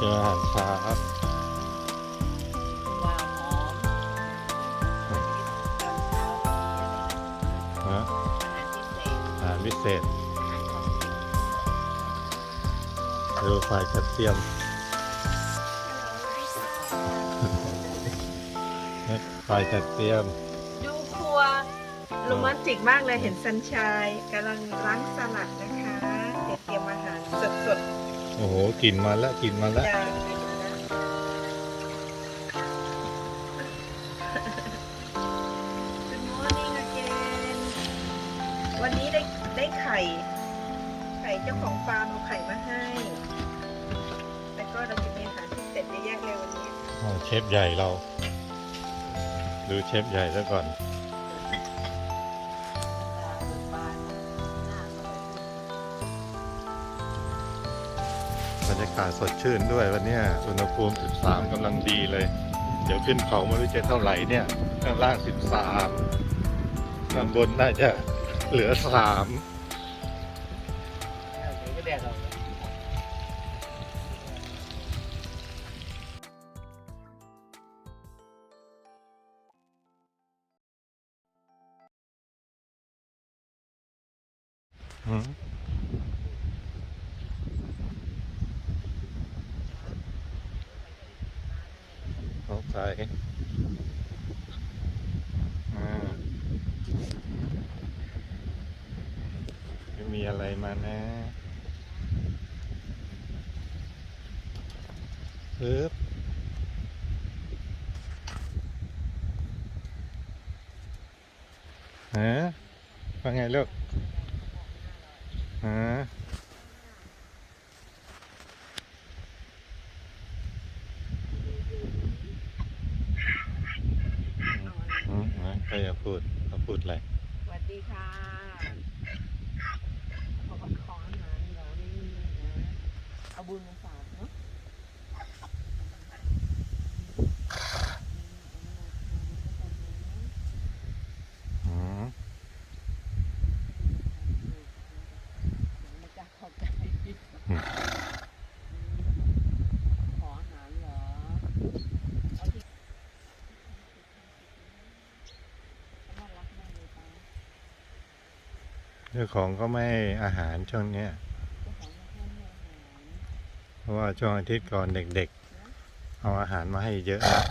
กินอาหารเช้าว่าหอมวันนี้ตอนเช้านะอาหารพิเศษอาหารพิเศษอาหารของกินดูไฟกระเทียมไฟกระเทียม ดูครัวโรแมนติกมากเลยเห็นซันชายกำลังล้างสลัดนะคะเดี๋ยวเตรียมอาหารสดโอ้โหกลิ่นมาแล้วกลิ่นมาๆแล้วอย่าง Good morning again วันนี้ได้ได้ไข่ ไข่เจ้าของฟาร์มเอาไข่มาให้ แล้วก็เราจะมีอาหารพิเศษเยอะแยะเลยวันนี้อ๋อเชฟใหญ่เรา ดูเชฟใหญ่ซะก่อน บรรยากาศสดชื่นด้วยวันนี้อุณหภูมิ 13กำลังดีเลย เดี๋ยวขึ้นเขาไม่รู้จะเท่าไหร่เนี่ย ข้างล่าง 13ข้างบนน่าจะเหลือ3อืม งสัยอ่าไม่มีอะไรมานะปึ๊บฮะว่าไงลูกฮะอืมนะใครจะ พูดเขาพูดอะไรสวัสดีค่ะขอขออาหารเดี๋ยวนี่นะเอาบุญมาฝากเนาะ อืม ไม่กล้าเข้าใจขออาหารเหรอเอาที่น่ารักมากเลยป้า เจ้าของก็ไม่อาหารช่วงเนี้ยเพราะว่าช่วงอาทิตย์ก่อนเด็กๆ เอาอาหารมาให้เยอะนะ